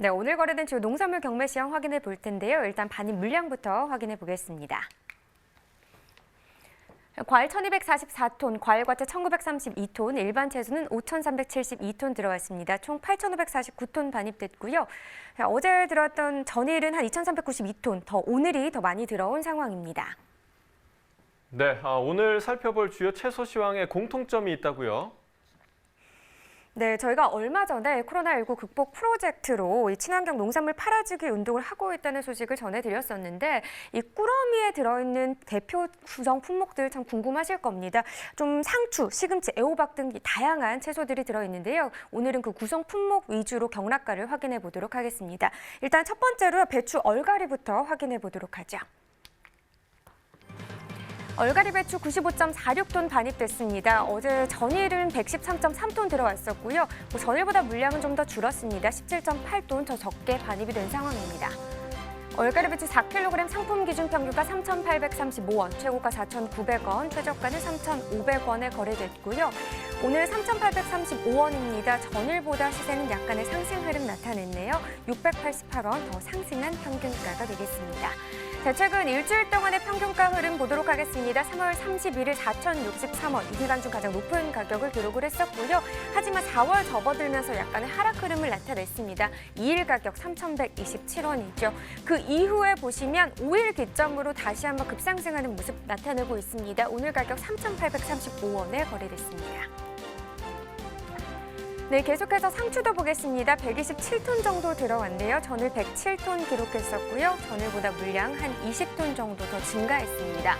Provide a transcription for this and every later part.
네, 오늘 거래된 주요 농산물 경매 시황 확인해 볼 텐데요. 일단 반입 물량부터 확인해 보겠습니다. 과일 1244톤, 과일과채 1932톤, 일반 채소는 5372톤 들어왔습니다. 총 8549톤 반입됐고요. 자, 어제 들어왔던 전일은 한 2392톤, 더 오늘이 더 많이 들어온 상황입니다. 네, 아, 오늘 살펴볼 주요 채소 시황에 공통점이 있다고요. 네, 저희가 얼마 전에 코로나19 극복 프로젝트로 이 친환경 농산물 팔아주기 운동을 하고 있다는 소식을 전해드렸었는데 이 꾸러미에 들어있는 대표 구성 품목들 참 궁금하실 겁니다. 좀 상추, 시금치, 애호박 등 다양한 채소들이 들어있는데요. 오늘은 그 구성 품목 위주로 경락가를 확인해 보도록 하겠습니다. 일단 첫 번째로 배추 얼갈이부터 확인해 보도록 하죠. 얼갈이 배추 95.46톤 반입됐습니다. 어제 전일은 113.3톤 들어왔었고요. 뭐 전일보다 물량은 좀 더 줄었습니다. 17.8톤 더 적게 반입이 된 상황입니다. 얼갈이 배추 4kg 상품 기준 평균가 3,835원, 최고가 4,900원, 최저가는 3,500원에 거래됐고요. 오늘 3,835원입니다. 전일보다 시세는 약간의 상승 흐름 나타냈네요. 688원 더 상승한 평균가가 되겠습니다. 자, 최근 일주일 동안의 평균가 흐름 보도록 하겠습니다. 3월 31일 4,063원, 이 기간 중 가장 높은 가격을 기록을 했었고요. 하지만 4월 접어들면서 약간의 하락 흐름을 나타냈습니다. 2일 가격 3,127원이죠. 그 이후에 보시면 5일 기점으로 다시 한번 급상승하는 모습 나타내고 있습니다. 오늘 가격 3,835원에 거래됐습니다. 네, 계속해서 상추도 보겠습니다. 127톤 정도 들어왔네요. 전일 107톤 기록했었고요. 전일보다 물량 한 20톤 정도 더 증가했습니다.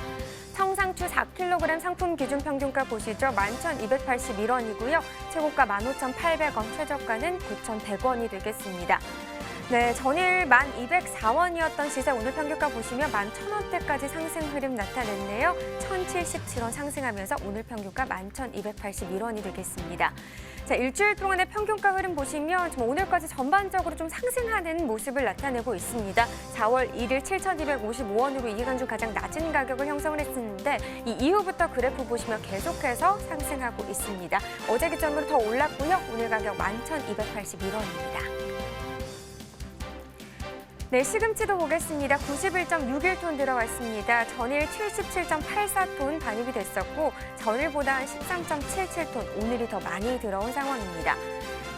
청상추 4kg 상품 기준 평균가 보시죠. 11,281원이고요. 최고가 15,800원, 최저가는 9,100원이 되겠습니다. 네, 전일 1,204원이었던 시세 오늘 평균가 보시면 11,000원대까지 상승 흐름 나타냈네요. 1,077원 상승하면서 오늘 평균가 11,281원이 되겠습니다. 자, 일주일 동안의 평균가 흐름 보시면 좀 오늘까지 전반적으로 좀 상승하는 모습을 나타내고 있습니다. 4월 1일 7,255원으로 이 기간 중 가장 낮은 가격을 형성을 했었는데 이 이후부터 그래프 보시면 계속해서 상승하고 있습니다. 어제 기점으로 더 올랐고요. 오늘 가격 11,281원입니다. 네, 시금치도 보겠습니다. 91.61톤 들어왔습니다. 전일 77.84톤 반입이 됐었고 전일보다 한 13.77톤 오늘이 더 많이 들어온 상황입니다.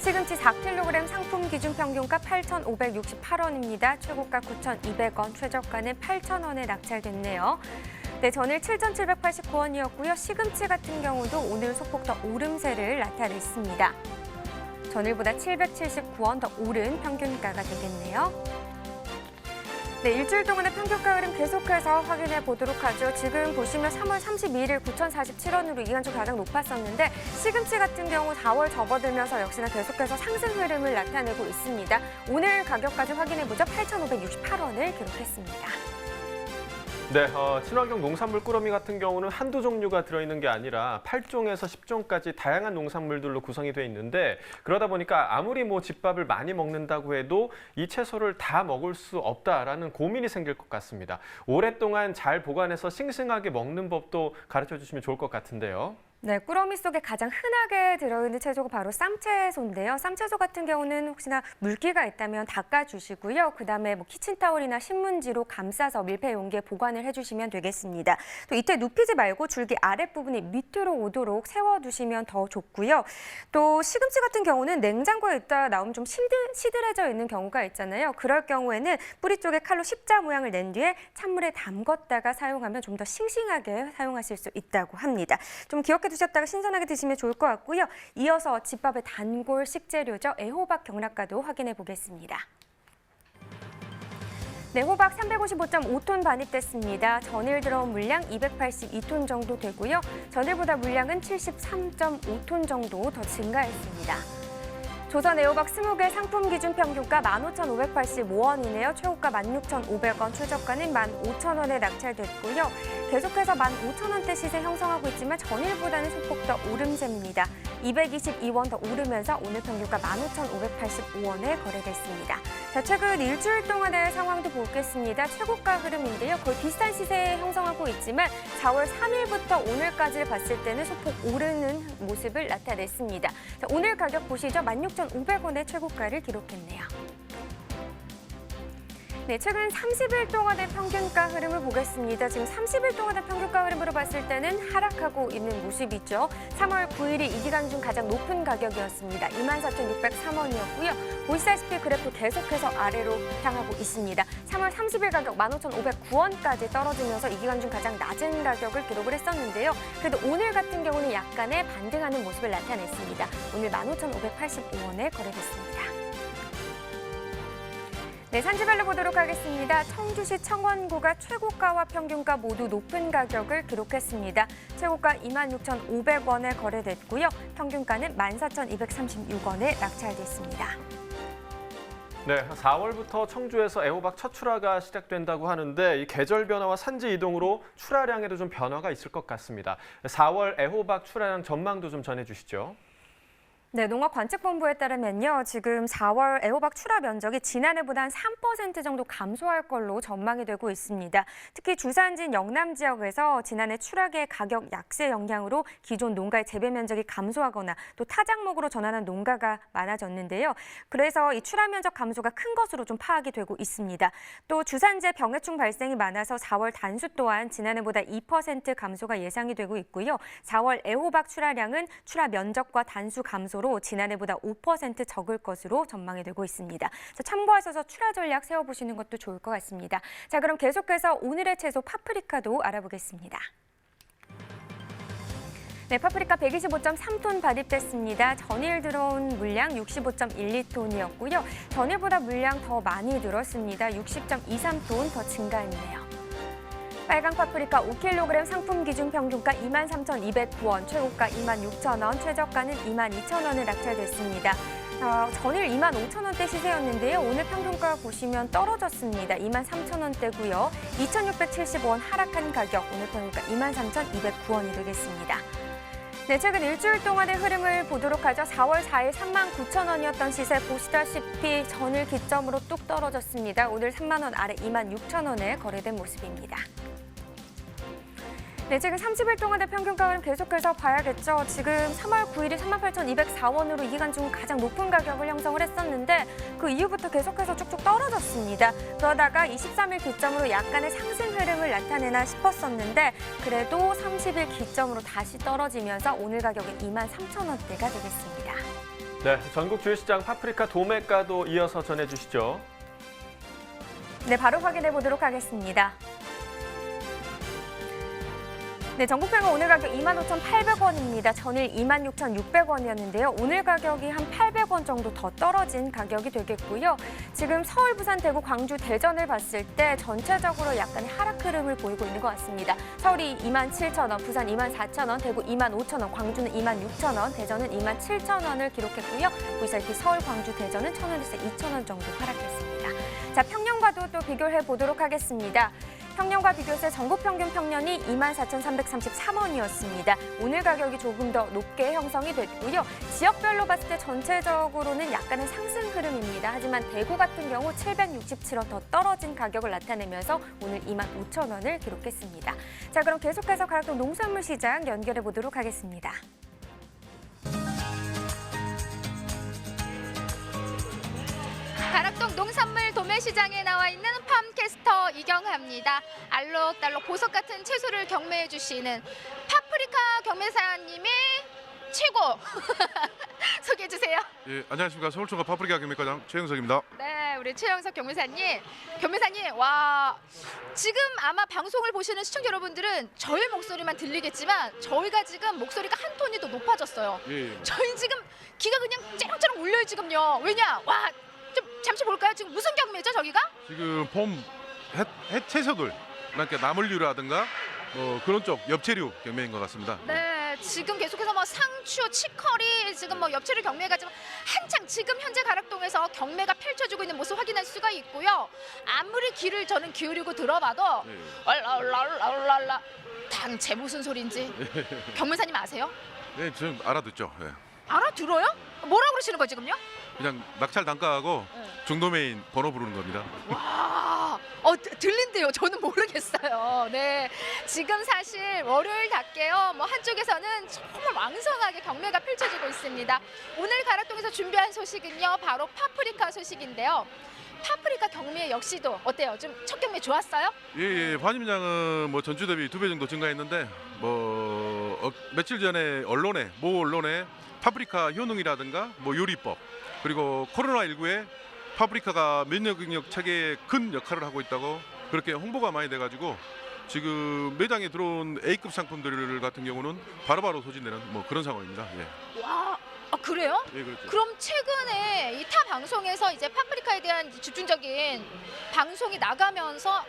시금치 4kg 상품 기준 평균가 8,568원입니다. 최고가 9,200원, 최저가는 8,000원에 낙찰됐네요. 네, 전일 7,789원이었고요. 시금치 같은 경우도 오늘 소폭 더 오름세를 나타냈습니다. 전일보다 779원 더 오른 평균가가 되겠네요. 네, 일주일 동안의 평균가 흐름 계속해서 확인해 보도록 하죠. 지금 보시면 3월 32일 9,047원으로 이간 중 가장 높았었는데 시금치 같은 경우 4월 접어들면서 역시나 계속해서 상승 흐름을 나타내고 있습니다. 오늘 가격까지 확인해 보죠. 8,568원을 기록했습니다. 네, 어, 친환경 농산물 꾸러미 같은 경우는 한두 종류가 들어있는 게 아니라 8종에서 10종까지 다양한 농산물들로 구성이 돼 있는데 그러다 보니까 아무리 뭐 집밥을 많이 먹는다고 해도 이 채소를 다 먹을 수 없다라는 고민이 생길 것 같습니다. 오랫동안 잘 보관해서 싱싱하게 먹는 법도 가르쳐 주시면 좋을 것 같은데요. 네, 꾸러미 속에 가장 흔하게 들어있는 채소가 바로 쌈채소인데요. 쌈채소 같은 경우는 혹시나 물기가 있다면 닦아주시고요. 그다음에 뭐 키친타올이나 신문지로 감싸서 밀폐 용기에 보관을 해주시면 되겠습니다. 또 이때 눕히지 말고 줄기 아랫부분이 밑으로 오도록 세워두시면 더 좋고요. 또 시금치 같은 경우는 냉장고에 있다 나오면 좀 시들, 시들해져 있는 경우가 있잖아요. 그럴 경우에는 뿌리 쪽에 칼로 십자 모양을 낸 뒤에 찬물에 담궜다가 사용하면 좀 더 싱싱하게 사용하실 수 있다고 합니다. 좀 기억해 두셨다가 신선하게 드시면 좋을 것 같고요. 이어서 집밥의 단골 식재료죠. 애호박 경락가도 확인해 보겠습니다. 네, 호박 355.5톤 반입됐습니다. 전일 들어온 물량 282톤 정도 되고요. 전일보다 물량은 73.5톤 정도 더 증가했습니다. 조선 애호박 20개 상품 기준 평균가 15,585원이네요. 최고가 16,500원, 최저가는 15,000원에 낙찰됐고요. 계속해서 15,000원대 시세 형성하고 있지만 전일보다는 소폭 더 오름세입니다. 222원 더 오르면서 오늘 평균가 15,585원에 거래됐습니다. 자, 최근 일주일 동안의 상황도 보겠습니다. 최고가 흐름인데요. 거의 비슷한 시세 형성하고 있지만 4월 3일부터 오늘까지를 봤을 때는 소폭 오르는 모습을 나타냈습니다. 자, 오늘 가격 보시죠. 16,500원의 최고가를 기록했네요. 네, 최근 30일 동안의 평균가 흐름을 보겠습니다. 지금 30일 동안의 평균가 흐름으로 봤을 때는 하락하고 있는 모습이죠. 3월 9일이 이 기간 중 가장 높은 가격이었습니다. 24,603원이었고요. 보시다시피 그래프 계속해서 아래로 향하고 있습니다. 3월 30일 가격 15,509원까지 떨어지면서 이 기간 중 가장 낮은 가격을 기록을 했었는데요. 그래도 오늘 같은 경우는 약간의 반등하는 모습을 나타냈습니다. 오늘 15,585원에 거래됐습니다. 네, 산지별로 보도록 하겠습니다. 청주시 청원구가 최고가와 평균가 모두 높은 가격을 기록했습니다. 최고가 26,500원에 거래됐고요. 평균가는 14,236원에 낙찰됐습니다. 네, 4월부터 청주에서 애호박 첫 출하가 시작된다고 하는데 이 계절 변화와 산지 이동으로 출하량에도 좀 변화가 있을 것 같습니다. 4월 애호박 출하량 전망도 좀 전해주시죠. 네, 농업관측본부에 따르면요. 지금 4월 애호박 출하 면적이 지난해보다 한 3% 정도 감소할 걸로 전망이 되고 있습니다. 특히 주산지인 영남 지역에서 지난해 출하계 가격 약세 영향으로 기존 농가의 재배 면적이 감소하거나 또 타작목으로 전환한 농가가 많아졌는데요. 그래서 이 출하 면적 감소가 큰 것으로 좀 파악이 되고 있습니다. 또 주산지의 병해충 발생이 많아서 4월 단수 또한 지난해보다 2% 감소가 예상이 되고 있고요. 4월 애호박 출하량은 출하 면적과 단수 감소 로 지난해보다 5% 적을 것으로 전망이 되고 있습니다. 참고하셔서 출하 전략 세워보시는 것도 좋을 것 같습니다. 자, 그럼 계속해서 오늘의 채소 파프리카도 알아보겠습니다. 네, 파프리카 125.3톤 발입됐습니다. 전일 들어온 물량 65.12톤이었고요. 전일보다 물량 더 많이 늘었습니다. 60.23톤 더 증가했네요. 빨강 파프리카 5kg 상품 기준 평균가 23,209원, 최고가 26,000원, 최저가는 22,000원에 낙찰됐습니다. 어, 전일 25,000원대 시세였는데요. 오늘 평균가 보시면 떨어졌습니다. 23,000원대고요. 2,670원 하락한 가격, 오늘 평균가 23,209원이 되겠습니다. 네, 최근 일주일 동안의 흐름을 보도록 하죠. 4월 4일 39,000원이었던 시세 보시다시피 전일 기점으로 뚝 떨어졌습니다. 오늘 3만 원 아래 26,000원에 거래된 모습입니다. 네, 지금 30일 동안의 평균가 흐름 계속해서 봐야겠죠. 지금 3월 9일이 38,204원으로 이 기간 중 가장 높은 가격을 형성을 했었는데 그 이후부터 계속해서 쭉쭉 떨어졌습니다. 그러다가 23일 기점으로 약간의 상승 흐름을 나타내나 싶었었는데 그래도 30일 기점으로 다시 떨어지면서 오늘 가격은 23,000원대가 되겠습니다. 네, 전국 주유시장 파프리카 도매가도 이어서 전해주시죠. 네, 바로 확인해 보도록 하겠습니다. 네, 전국평가 오늘 가격 25,800원입니다. 전일 26,600원이었는데요. 오늘 가격이 한 800원 정도 더 떨어진 가격이 되겠고요. 지금 서울, 부산, 대구, 광주, 대전을 봤을 때 전체적으로 약간의 하락 흐름을 보이고 있는 것 같습니다. 서울이 27,000원, 부산 24,000원, 대구 25,000원, 광주는 26,000원, 대전은 27,000원을 기록했고요. 보시다시피 서울, 광주, 대전은 1,000원에서 2,000원 정도 하락했습니다. 자, 평년과도 또 비교를 해보도록 하겠습니다. 평년과 비교해서 전국 평균 평년이 24,333원이었습니다. 오늘 가격이 조금 더 높게 형성이 됐고요. 지역별로 봤을 때 전체적으로는 약간의 상승 흐름입니다. 하지만 대구 같은 경우 767원 더 떨어진 가격을 나타내면서 오늘 25,000원을 기록했습니다. 자, 그럼 계속해서 가락동 농수산물 시장 연결해 보도록 하겠습니다. 가락동 농산물 도매시장에 나와 있는 팜캐스터 이경하입니다. 알록달록 보석 같은 채소를 경매해 주시는 파프리카 경매사님의 최고 소개해 주세요. 예, 안녕하십니까 서울총각 파프리카 경매과장 최영석입니다. 네, 우리 최영석 경매사님. 경매사님, 와 지금 아마 방송을 보시는 시청자 여러분들은 저의 목소리만 들리겠지만 저희가 지금 목소리가 한 톤이 더 높아졌어요. 예, 예. 저희 지금 귀가 그냥 째렁째렁 울려요 지금요. 왜냐? 와, 좀 잠시 볼까요? 지금 무슨 경매죠 저기가? 지금 봄 해, 해채소들 그러니까 나물류라든가 뭐 그런 쪽 엽채류 경매인 것 같습니다. 네, 지금 계속해서 뭐 상추, 치커리, 지금 뭐 엽채를 경매가 지금 한창 지금 현재 가락동에서 경매가 펼쳐지고 있는 모습 확인할 수가 있고요. 아무리 귀를 저는 기울이고 들어봐도 예. 얼라얼라얼라얼라 당체 무슨 소린지 경매사님 아세요? 네, 좀 알아듣죠. 예. 알아들어요? 뭐라 그러시는 거예요 지금요? 그냥 낙찰 단가하고 네. 중도메인 번호 부르는 겁니다. 와, 어 드- 들린대요. 저는 모르겠어요. 네, 지금 사실 월요일답게요. 뭐 한쪽에서는 정말 왕성하게 경매가 펼쳐지고 있습니다. 오늘 가락동에서 준비한 소식은요, 바로 파프리카 소식인데요. 파프리카 경매 역시도 어때요? 좀 첫 경매 좋았어요? 예, 예. 반입량은 뭐 전주 대비 두 배 정도 증가했는데 뭐 어, 며칠 전에 언론에 모 언론에 파프리카 효능이라든가 뭐 요리법 그리고 코로나 19에 파프리카가 면역 능력 체계에 큰 역할을 하고 있다고 그렇게 홍보가 많이 돼가지고 지금 매장에 들어온 A급 상품들 같은 경우는 바로바로 소진되는 뭐 그런 상황입니다. 예, 와, 아, 그래요? 예 그렇죠. 그럼 최근에 이 타 방송에서 이제 파프리카에 대한 집중적인 방송이 나가면서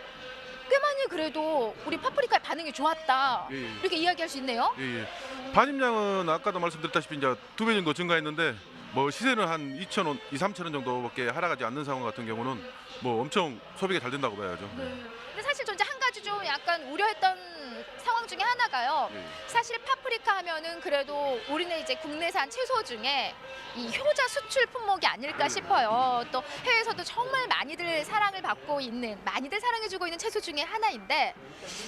꽤 많이 그래도 우리 파프리카의 반응이 좋았다. 예, 예. 이렇게 이야기할 수 있네요. 예, 예. 반입량은 아까도 말씀드렸다시피 이제 두 배 정도 증가했는데 뭐 시세는 한 2천 원, 2, 3천 원 정도밖에 하락하지 않는 상황 같은 경우는 뭐 엄청 소비가 잘 된다고 봐야죠. 예. 근데 사실 저 이제 한 가지 좀 약간 우려했던 상황 중에 하나가요. 예. 사실 파프리카 하면은 그래도 우리는 이제 국내산 채소 중에 이 효자 수출 품목이 아닐까 싶어요. 또 해외에서도 정말 많이들 사랑을 받고 있는 많이들 사랑해주고 있는 채소 중에 하나인데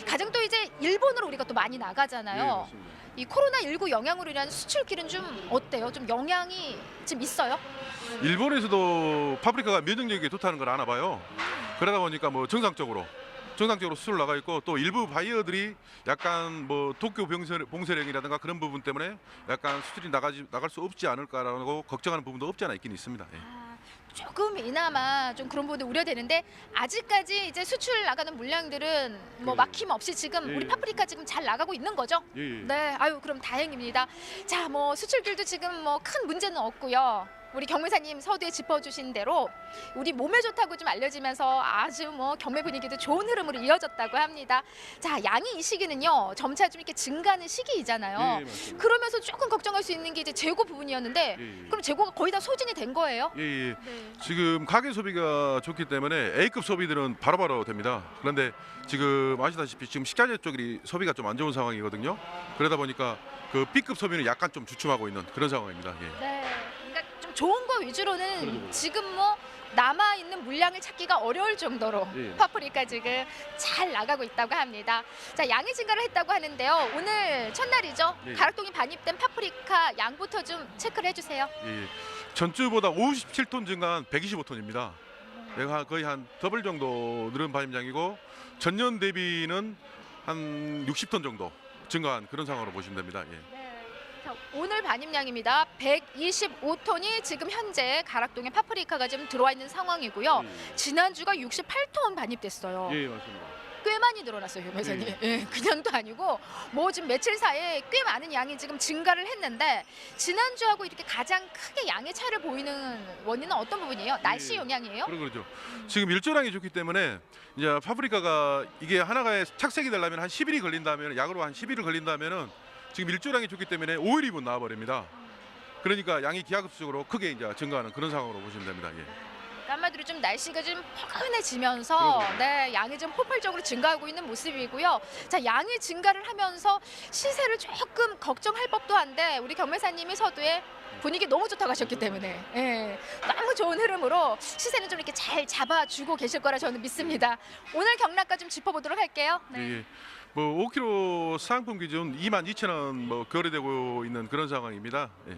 가장 또 이제 일본으로 우리가 또 많이 예, 나가잖아요. 맞습니다. 이 코로나 19 영향으로 인한 수출길은 좀 어때요? 좀 영향이 좀 있어요? 일본에서도 파프리카가 면역력이 좋다는 걸 아나 봐요. 그러다 보니까 뭐 정상적으로 정상적으로 수출 나가 있고 또 일부 바이어들이 약간 뭐 도쿄 봉쇄, 봉쇄령이라든가 그런 부분 때문에 약간 수출이 나가지 나갈 수 없지 않을까라고 걱정하는 부분도 없지 않아 있긴 있습니다. 예. 아, 조금 이나마 좀 그런 부분이 우려되는데 아직까지 이제 수출 나가는 물량들은 뭐 예. 막힘 없이 지금 예. 우리 파프리카 지금 잘 나가고 있는 거죠? 예, 예. 네, 아유 그럼 다행입니다. 자, 뭐 수출길도 지금 뭐 큰 문제는 없고요. 우리 경매사님 서두에 짚어주신 대로 우리 몸에 좋다고 좀 알려지면서 아주 뭐 경매 분위기도 좋은 흐름으로 이어졌다고 합니다. 자, 양이 이 시기는요 점차 좀 이렇게 증가하는 시기이잖아요. 예, 예. 그러면서 조금 걱정할 수 있는 게 이제 재고 부분이었는데 예, 예. 그럼 재고가 거의 다 소진이 된 거예요? 예, 예. 네. 지금 가계 소비가 좋기 때문에 A급 소비들은 바로 바로 됩니다. 그런데 지금 아시다시피 지금 식자재 쪽이 소비가 좀 안 좋은 상황이거든요. 그러다 보니까 그 B급 소비는 약간 좀 주춤하고 있는 그런 상황입니다. 예. 네. 좋은 거 위주로는. 지금 뭐 남아 있는 물량을 찾기가 어려울 정도로 예. 파프리카 지금 잘 나가고 있다고 합니다. 자, 양이 증가를 했다고 하는데요. 오늘 첫날이죠. 예. 가락동이 반입된 파프리카 양부터 좀 체크를 해주세요. 예. 전주보다 57톤 증가한 125톤입니다. 내가 거의 한 더블 정도 늘은 반입량이고 전년 대비는 한 60톤 정도 증가한 그런 상황으로 보시면 됩니다. 예. 네. 자, 오늘 반입량입니다. 125톤이 지금 현재 가락동에 파프리카가 지금 들어와 있는 상황이고요. 지난주가 68톤 반입됐어요. 예, 맞습니다. 꽤 많이 늘어났어요, 회장님. 예. 예, 그냥도 아니고 뭐 지금 며칠 사이에 꽤 많은 양이 지금 증가를 했는데 지난주하고 이렇게 가장 크게 양의 차를 보이는 원인은 어떤 부분이에요? 날씨 예. 영향이에요? 그런 거죠. 지금 일조량이 좋기 때문에 이제 파프리카가 이게 하나가 착색이 되려면 한 10일이 걸린다면 약으로 한 10일을 걸린다면은 지금 일조량이 좋기 때문에 5일 이면 나와 버립니다. 그러니까 양이 기하급수적으로 크게 이제 증가하는 그런 상황으로 보시면 됩니다. 예. 한마디로 좀 날씨가 좀 포근해지면서. 네 양이 좀 폭발적으로 증가하고 있는 모습이고요. 자 양이 증가를 하면서 시세를 조금 걱정할 법도 한데 우리 경매사님이 서두에 분위기 너무 좋다고 하셨기 때문에 예, 너무 좋은 흐름으로 시세는 좀 이렇게 잘 잡아주고 계실 거라 저는 믿습니다. 오늘 경락가 좀 짚어보도록 할게요. 네. 예, 예. 뭐 5kg 상품 기준 22,000원 뭐 거래되고 있는 그런 상황입니다. 예.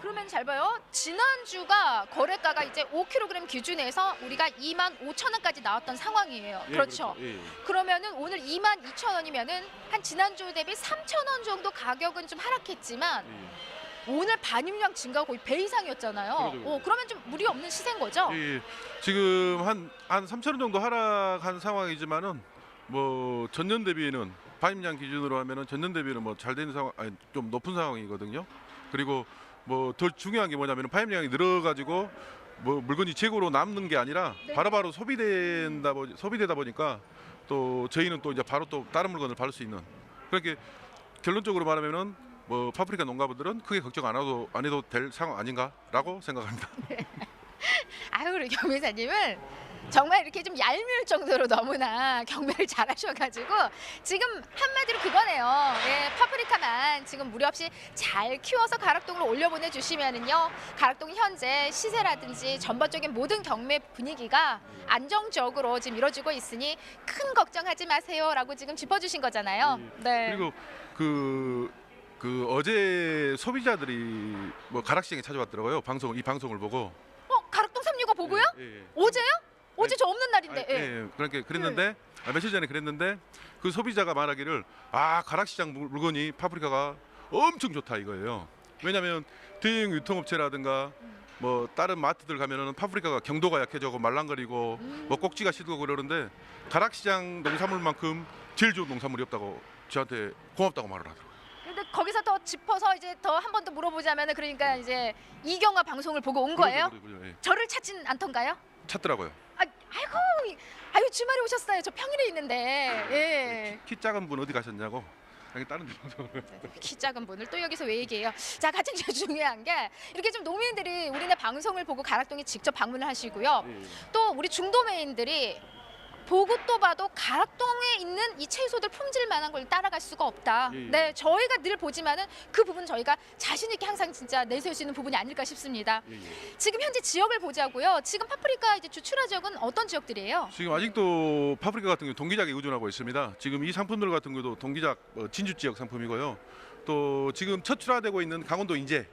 그러면 잘 봐요. 지난주가 거래가가 이제 5kg 기준에서 우리가 2만 5천 원까지 나왔던 상황이에요. 예, 그렇죠. 예, 예. 그러면은 오늘 2만 2천 원이면은 한 지난주 대비 3천 원 정도 가격은 좀 하락했지만 예. 오늘 반입량 증가가 거의 배 이상이었잖아요. 그러죠, 그러죠. 어, 그러면 좀 무리 없는 시세인 거죠? 예, 예. 지금 한, 한 3천 원 정도 하락한 상황이지만은 뭐 전년 대비는 반입량 기준으로 하면은 전년 대비는 뭐 잘 되는 상황, 아니 좀 높은 상황이거든요. 그리고 뭐 더 중요한 게 뭐냐면은 반입량이 늘어가지고 뭐 물건이 재고로 남는 게 아니라 네. 바로바로 소비된다 보 소비되다 보니까 또 저희는 또 이제 바로 또 다른 물건을 받을 수 있는 그렇게 결론적으로 말하면은 뭐 파프리카 농가분들은 크게 걱정 안 해도 안 해도 될 상황 아닌가라고 생각합니다. 아유 우리 경매사님은 정말 이렇게 좀 얄미울 정도로 너무나 경매를 잘하셔가지고 지금 한마디로 그거네요. 예, 파프리카만 지금 무리 없이 잘 키워서 가락동으로 올려보내 주시면은요, 가락동 현재 시세라든지 전반적인 모든 경매 분위기가 안정적으로 지금 이루어지고 있으니 큰 걱정하지 마세요라고 지금 짚어주신 거잖아요. 네. 그리고 그, 그 어제 소비자들이 뭐 가락시장에 찾아왔더라고요. 방송 이 방송을 보고 어 가락동 365 보고요? 예, 예. 어제요? 어제 저 없는 날인데. 아, 예, 예. 그렇게 그랬는데 아, 며칠 전에 그랬는데 그 소비자가 말하기를 아 가락시장 물- 물건이 파프리카가 엄청 좋다 이거예요. 왜냐하면 대형 유통업체라든가 뭐 다른 마트들 가면은 파프리카가 경도가 약해져고 말랑거리고 뭐 꼭지가 시들고 그러는데 가락시장 농산물만큼 제일 좋은 농산물이 없다고 저한테 고맙다고 말을 하더라고요. 근데 거기서 더 짚어서 이제 더 한 번 더 물어보자면은 그러니까 이제 이경화 방송을 보고 온 거예요? 그러죠, 그러죠, 예. 저를 찾진 않던가요? 찾더라고요. 아, 아이고, 이- 아유 주말에 오셨어요. 저 평일에 있는데. 예. 키 작은 분 어디 가셨냐고. 아니, 다른 데 방송을. 키 작은 분을 또 여기서 왜 얘기해요? 자 가장 중요한 게 이렇게 좀 노민들이 우리네 방송을 보고 가락동에 직접 방문을 하시고요. 예, 예. 또 우리 중도매인들이 보고 또 봐도 가락동에 있는 이 채소들 품질 만한 걸 따라갈 수가 없다. 예, 예. 네, 저희가 늘 보지만은 그 부분 저희가 자신 있게 항상 진짜 내세울 수 있는 부분이 아닐까 싶습니다. 예, 예. 지금 현재 지역을 보자고요. 지금 파프리카 이제 주출하 지역은 어떤 지역들이에요? 지금 아직도 파프리카 같은 경우 동기작에 의존하고 있습니다. 지금 이 상품들 같은 경우도 동기작 어, 진주 지역 상품이고요. 또 지금 첫 출하되고 있는 강원도 인제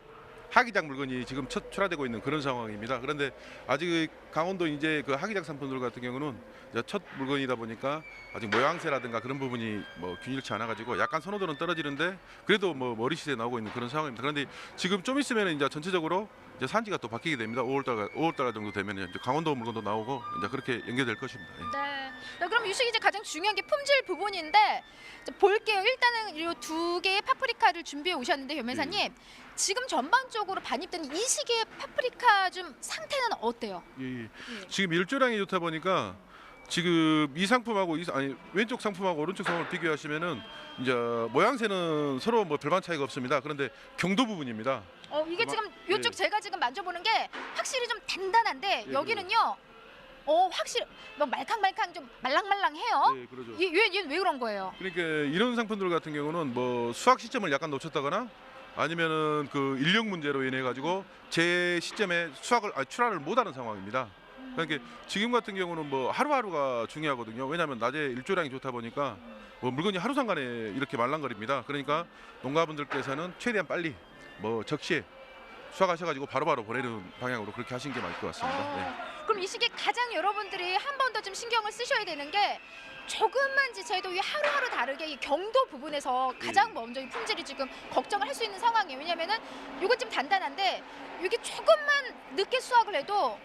하기작 물건이 지금 첫 출하되고 있는 그런 상황입니다. 그런데 아직 강원도 인제 그 하기작 상품들 같은 경우는 이제 첫 물건이다 보니까 아직 모양새라든가 그런 부분이 뭐 균일치 않아 가지고 약간 선호도는 떨어지는데 그래도 뭐 머리 시대에 나오고 있는 그런 상황입니다. 그런데 지금 좀 있으면 이제 전체적으로 이제 산지가 또 바뀌게 됩니다. 5월달 5월달 정도 되면 이제 강원도 물건도 나오고 이제 그렇게 연계될 것입니다. 예. 네. 자, 그럼 유식 이제 가장 중요한 게 품질 부분인데 자, 볼게요. 일단은 이 두 개의 파프리카를 준비해 오셨는데 변매사님 지금 전반적으로 반입된 이 시기의 파프리카 좀 상태는 어때요? 예, 예. 예. 지금 일조량이 좋다 보니까 지금 이 상품하고 이, 아니 왼쪽 상품하고 오른쪽 상품을 비교하시면은 이제 모양새는 서로 뭐 별반 차이가 없습니다. 그런데 경도 부분입니다. 어 이게 지금 예. 이쪽 제가 지금 만져보는 게 확실히 좀 단단한데 예, 여기는요. 어 확실히 뭐 말캉말캉 좀 말랑말랑해요. 예, 그러죠. 얘얘왜 왜 그런 거예요? 그러니까 이런 상품들 같은 경우는 뭐 수확 시점을 약간 놓쳤다거나 아니면은 그 인력 문제로 인해 가지고 제 시점에 수확을 아니, 출하를 못하는 상황입니다. 그러니까 지금 같은 경우는 뭐 하루하루가 중요하거든요. 왜냐하면 낮에 일조량이 좋다 보니까 뭐 물건이 하루 상간에 이렇게 말랑거립니다. 그러니까 농가분들께서는 최대한 빨리 뭐 적시에 수확하셔가지고 바로바로 보내는 방향으로 그렇게 하신 게 맞을 것 같습니다. 네. 그럼 이 시기에 가장 여러분들이 한 번 더 좀 신경을 쓰셔야 되는 게 조금만 이제 저희도 이 하루하루 다르게 이 경도 부분에서 가장 예. 먼저 이 품질이 지금 걱정을 할 수 있는 상황이에요. 왜냐면은 이거 좀 단단한데 이게 조금만 늦게 수확을 해도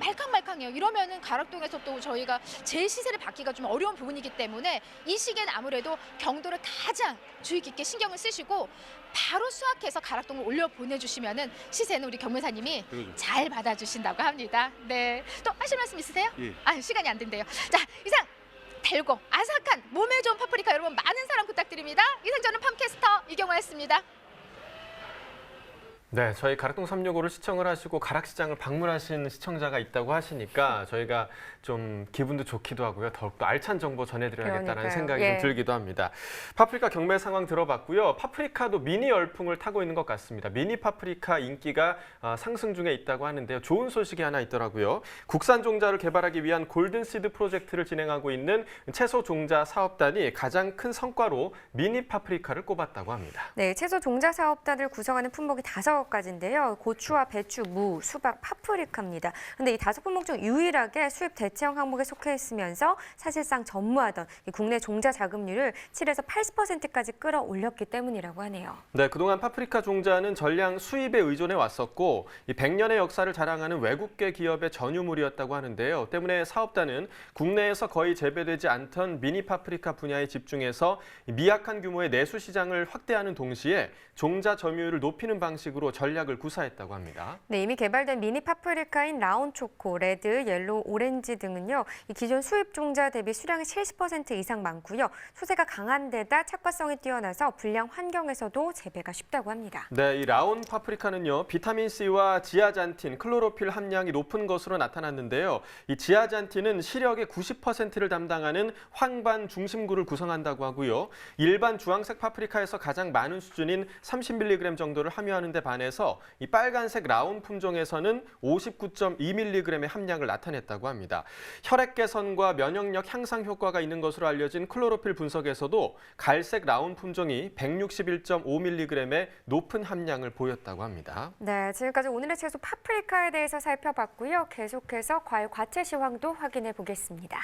말캉말캉해요. 이러면은 가락동에서 또 저희가 제 시세를 받기가 좀 어려운 부분이기 때문에 이 시기엔 아무래도 경도를 가장 주의 깊게 신경을 쓰시고 바로 수확해서 가락동을 올려 보내주시면은 시세는 우리 경매사님이 그러죠. 잘 받아주신다고 합니다. 네. 또 하실 말씀 있으세요? 예. 아 시간이 안 된대요. 자 이상 달고 아삭한 몸에 좋은 파프리카 여러분 많은 사랑 부탁드립니다. 이상 저는 팜캐스터 이경화였습니다. 네, 저희 가락동 365를 시청을 하시고 가락시장을 방문하신 시청자가 있다고 하시니까 저희가 좀 기분도 좋기도 하고요. 더욱더 알찬 정보 전해드려야겠다는. 생각이 예. 좀 들기도 합니다. 파프리카 경매 상황 들어봤고요. 파프리카도 미니 열풍을 타고 있는 것 같습니다. 미니 파프리카 인기가 아, 상승 중에 있다고 하는데요. 좋은 소식이 하나 있더라고요. 국산 종자를 개발하기 위한 골든시드 프로젝트를 진행하고 있는 채소 종자 사업단이 가장 큰 성과로 미니 파프리카를 꼽았다고 합니다. 네, 채소 종자 사업단을 구성하는 품목이 다섯 가지인데요. 고추와 배추, 무, 수박, 파프리카입니다. 근데 이 다섯 품목 중 유일하게 수입 대체형 항목에 속해 있으면서 사실상 전무하던 이 국내 종자 자급률을 7에서 80%까지 끌어올렸기 때문이라고 하네요. 네, 그동안 파프리카 종자는 전량 수입에 의존해 왔었고 이 100년의 역사를 자랑하는 외국계 기업의 전유물이었다고 하는데요. 때문에 사업단은 국내에서 거의 재배되지 않던 미니 파프리카 분야에 집중해서 이 미약한 규모의 내수 시장을 확대하는 동시에 종자 점유율을 높이는 방식으로 전략을 구사했다고 합니다. 네, 이미 개발된 미니 파프리카인 라온 초코, 레드, 옐로우, 오렌지 등은요. 이 기존 수입 종자 대비 수량이 70% 이상 많고요. 소재가 강한 데다 착과성이 뛰어나서 불량 환경에서도 재배가 쉽다고 합니다. 네, 이 라온 파프리카는요 비타민 C와 지아잔틴, 클로로필 함량이 높은 것으로 나타났는데요. 이 지아잔틴은 시력의 90%를 담당하는 황반 중심구를 구성한다고 하고요. 일반 주황색 파프리카에서 가장 많은 수준인 30mg 정도를 함유하는 데 반해 안에서 이 빨간색 라운 품종에서는 59.2mg의 함량을 나타냈다고 합니다. 혈액 개선과 면역력 향상 효과가 있는 것으로 알려진 클로로필 분석에서도 갈색 라운 품종이 161.5mg의 높은 함량을 보였다고 합니다. 네, 지금까지 오늘의 채소 파프리카에 대해서 살펴봤고요. 계속해서 과일 과채 시황도 확인해 보겠습니다.